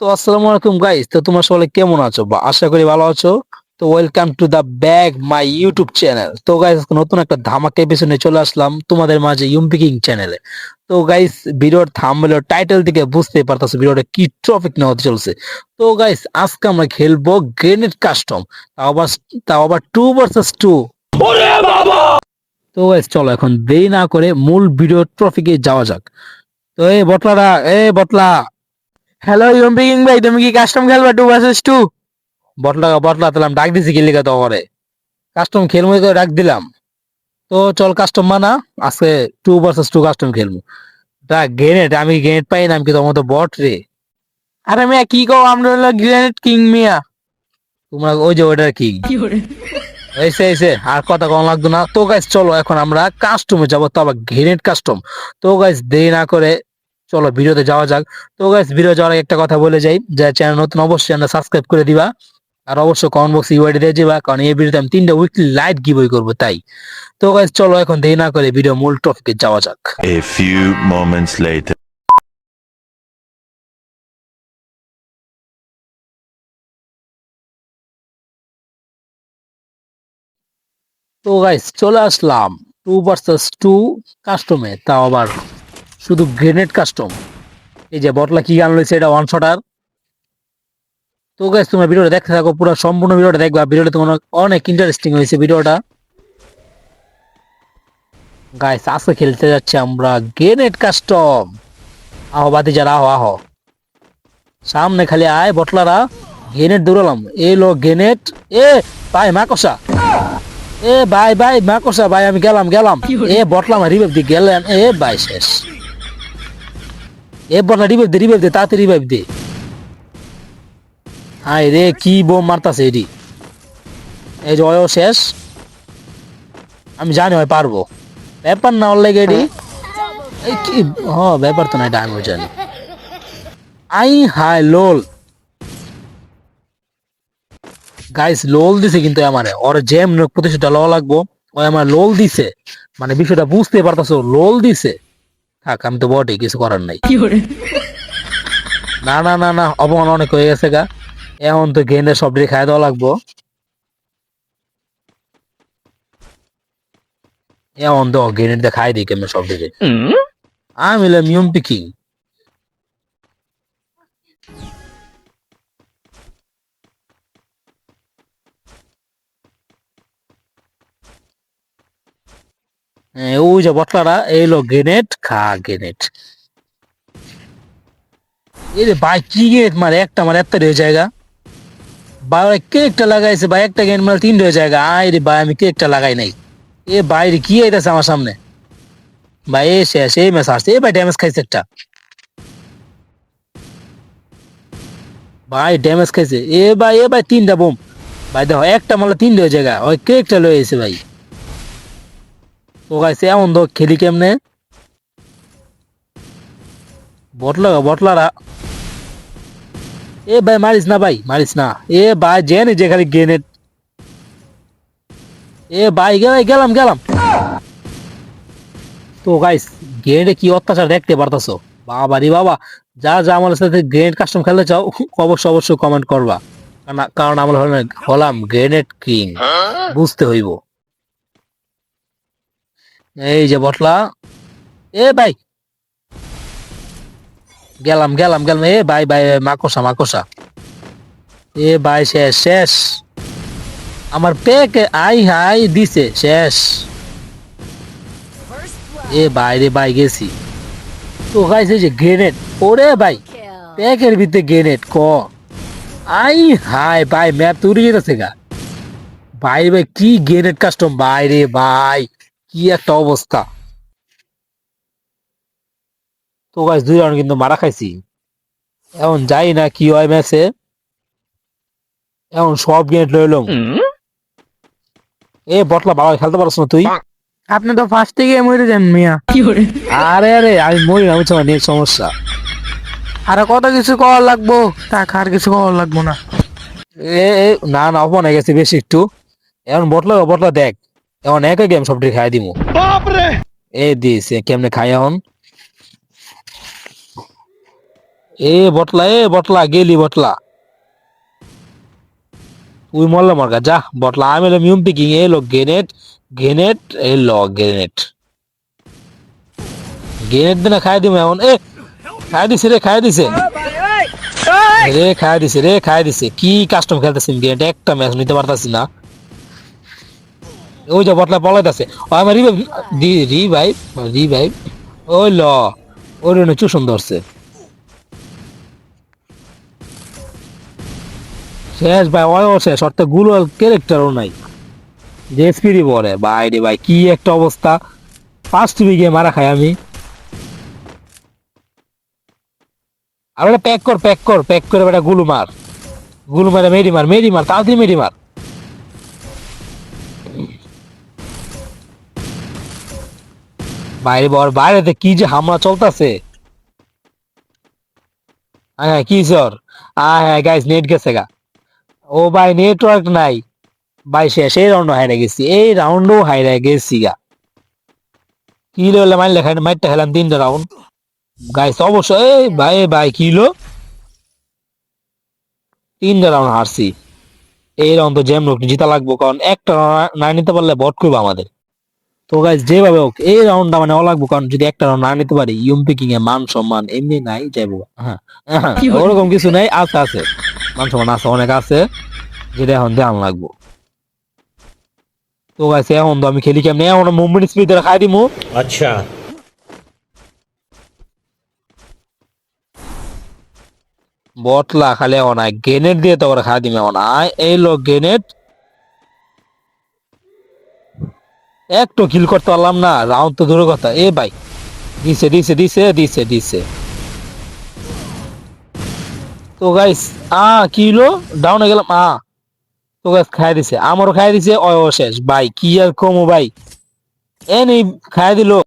তো আসসালামু আলাইকুম গাইস তো তোমরা সবাই কেমন আছো? বা আশা করি ভালো আছো। তো welcome to the back my YouTube channel তো গাইস নতুন একটা ধামাকা পিছনে চলে আসলাম তোমাদের মাঝে ইউম্পিকিং চ্যানেলে তো গাইস ভিডিওর থাম্বনেল টাইটেল থেকে বুঝতে পারতাছো ভিডিওটা কি টপিক নিয়ে হতে চলছে। তো গাইস আজকে আমরা খেলব গ্রেনেড কাস্টম তাও আবার তাও আবার টু ভার্সেস টু তো গাইস চলো এখন দেরি না করে মূল ভিডিও ট্রফিকে যাওয়া যাক। তো এই বটলারা এ বটলা! হ্যালো ইউম্পিকিং ভাই তুমি কি কাস্টম খেলবা টু ভার্সেস টু বটলা বটলা দিলাম ডাক দিছি কি লিখা তো করে কাস্টম খেলব তো ডাক দিলাম। তো চল কাস্টম মানা আজকে টু ভার্সেস টু কাস্টম খেলব ডাক গ্রেনেড আমি গ্রেনেড পাই না আমি কি তোমার তো বট রে? আরে মিয়া কি কও আমরা হলো গ্রেনেড কিং মিয়া। তোমরা ওই যে ওইটা কি এসে এসে আর কথা কম লাগতো না। তো গাইস চলো এখন আমরা কাস্টমে যাব তো আবার গ্রেনেড কাস্টম তো গাইস দেরি না করে চলো ভিডিওতে যাওয়া যাক। তো গাইস ভিডিও যাওয়ার আগে একটা কথা বলে যাই যে চ্যানেল নতুন অবশ্যই চ্যানেল সাবস্ক্রাইব করে দিবা। আর অবশ্যই কমেন্ট বক্সে ইউআইডি দিয়ে দিবা কারণ এই ভিডিওতে আমি তিনটা উইকলি লাইট গিভওয়ে করব তাই। তো গাইস চলো এখন দেরি না করে ভিডিও মূল টপিকে যাওয়া যাক। A few moments later. তো গাইস চলে আসলাম। টু ভার্সেস টু কাস্টমে তাও আবার শুধু গ্রেনেড কাস্টম এই যে বটলা কি গান রয়েছে এটা ওয়ান শটার তো গাইস তোমরা ভিডিওটা দেখতে থাকো পুরো সম্পূর্ণ ভিডিওটা দেখবা ভিডিওটা তোমার অনেক ইন্টারেস্টিং হয়েছে ভিডিওটা গাইস আজকে খেলতে যাচ্ছে আমরা গ্রেনেড কাস্টম আহো বাতি যারা আহ আহো। সামনে খালি আয় বটলারা গ্রেনেড দৌড়ালাম। এ লো গ্রেনেড এ ভাই মা কষা এ ভাই ভাই মা কষা ভাই আমি গেলাম গেলাম। এ বটলাম রিভাইভ দি গেলাম এ ভাই শেষ। রে, কি বোম মারতাছে শেষ। আমি জানি হয় পারব। ব্যাপার না ওর লেগে ব্যাপার তো না এটা আমিও জানি। আই হাই লোল। গাইস লোল দিছে কিন্তু আমারে। ওর জেম প্রতিশোধটা লওয়া লাগবো। ওই আমার লোল দিছে। মানে বিষয়টা বুঝতে পারতাছো, লোল দিছে। থাক আমি তো বটে কিছু করার নাই। না না না না অপমান অনেক হয়ে গেছে গা। এখন তো গেন্দে সব দিয়ে খাই দেওয়া লাগবো। এমন তো গেন্ডের দিয়ে খাই দিই কেমন সব দিকে আমি হলাম ইউম্পি কিং। ওই যে বটলারা এলো গ্রেনেড, খা গ্রেনেড। এই রে ভাই, কি গেট মারে, একটা মারে, একটা রয়ে জায়গা। ভাই, কেকটা লাগাইছে, ভাই, একটা গেট মারে, তিন রয়ে জায়গা। আয় রে ভাই, আমি কেকটা লাগাই নাই। এ ভাই রে, কি আইতাছে আমার সামনে? ভাই, এ শেষ এই ম্যাচ আসছে এ ভাই ড্যামেজ খাইছে একটা। ভাই, ড্যামেজ খাইছে। এ ভাই এ ভাই, তিনটা বোম। ভাই, দেখো, একটা মারলে তিন রয়ে জায়গা। ওই কেকটা লয়ে ভাই। তো গাইছে এমন তো খেলি কেমনে? বটলা বটলারা এ ভাই মারিস না ভাই মারিস না। এ ভাই যে খালি গ্রেনেড এ ভাই গেলাই গেলাম গেলাম। তো গাইস গ্রেনেডে কি অত্যাচার দেখতে পারতাছো? বাবা রে বাবা যা যা আমার সাথে গ্রেনেড কাস্টম খেলতে চাও অবশ্যই অবশ্যই কমেন্ট করবা। কারণ- কারণ আমরা হলাম- হলাম গ্রেনেড কিং বুঝতে হইব। এই যে বটলা। এ ভাই। গেলাম গেলাম গেলাম। এ ভাই ভাই মাকসা মাকসা এ ভাই, শেষ শেষ। আমার পেক আই, হাই দিছে, শেষ। এ ভাই রে ভাই, গেছি। তো গাইছে যে গ্রেনেড ওরে ভাই প্যাকের ভিতরে গ্রেনেড ক? আই, হাই, ভাই ম্যাপ তৈরি যেতেছে গা। ভাই ভাই, কি গ্রেনেড কাস্টম ভাই রে ভাই। কি একটা অবস্থা? তো গাছ দুই রাউন্ড কিন্তু মারা খাইছি। এখন যাই না কি হয় ম্যাচে এখন সব গেট লইলাম এ বটলা বাবা খেলতে পারছ না তুই? আপনি তো ফার্স্ট থেকে মরে যান মিয়া। আরে আরে আমি মরি না বুঝছ? নেট সমস্যা। আর কত কিছু করার লাগবো? টাকা আর কিছু করার লাগবো না। এ এ, না না অপমান হয়ে গেছে বেশি একটু। এখন বটলা বটলা দেখ। এখন একই গেম সবটি খাই দিমু। এ দিস কেমনে খাই এখন? এ বটলা এ বটলা গেলি বটলা। তুই মরলে মরগা যা বটলা। আমি এলাম ইউম পিকিং এলো গ্রেনেড গ্রেনেড এলো গ্রেনেড। গ্রেনেড দিনে খাই দিম এমন এ খাই দিছে রে খাই দিছে। রে খাই দিছে রে খাই দিছে। কি কাস্টম খেলতেছি গ্রেনেড একটা ম্যাচ নিতে পারতাছি না। ওই যে বটলা পলাইতেছে ও আমার রিভাইভ রিভাইভ রিভাইভ। ওই ল, ওর চুষণ ধরছে। শেষ ভাই, ওই শেষ। অর্থাৎ গুলো ক্যারেক্টারও নাই। যে স্পিডি পরে ভাই রে ভাই, কি একটা অবস্থা। টিভি গিয়ে মারা খাই আমি। আর প্যাক কর প্যাক কর প্যাক করে বেটা গুলু মার। গুলু মারে মেরি মার মেরি মার, তাড়াতাড়ি মেরি মার। বাইরে বর বাইরেতে কি যে হামলা চলতেছে? হ্যাঁ কি স্যার হ্যাঁ হ্যাঁ গাইস নেট গেছে গা। ও ভাই নেটওয়ার্ক নাই। ভাই, শেষ, এই রাউন্ড হাইরে গেছি, এই রাউন্ডও হাইরে গেছি গা। কি লেভেলে মারলে খাই মারতে খেলাম তিনটা রাউন্ড গাইস অবশ্যই এই ভাই ভাই, কি কিলো তিনটা রাউন্ড হারছি। এই রাউন্ড তো জ্যাম লোক জিতা লাগবো, কারণ একটা না নিতে পারলে বট করব আমাদের। তো গাইজ যেভাবে হোক এই রাউন্ডটা মানে অলাগবো কারণ যদি একটা রাউন্ড না নিতে পারি ইউম পিকিং এ মান সম্মান এমনি নাই যাইবো হ্যাঁ, হ্যাঁ, হ্যাঁ ওরকম কিছু নাই আছে আছে মান সম্মান আছে অনেক আছে যেটা এখন দেওয়া লাগবো। তো গাইজ এখন তো আমি খেলি কেমনি? এখন মুভমেন্ট স্পিড খাই দিমু। আচ্ছা। বটলা খালি অনায় গ্রেনেড দিয়ে তো করে খাই দিমে অনায় এই লোক গ্রেনেড একটু কিল করতে পারলাম না রাউন্ড তো দূরের কথা। এ ভাই, দিছে দিছে দিছে দিছে দিছে। তো গাইস আ কিলো ডাউনে গেলাম, আ। তো গাইস খাই দিছে। আমারও খাই দিছে অয় শেষ। ভাই, কি আর কমো ভাই। এ খাই দিলো।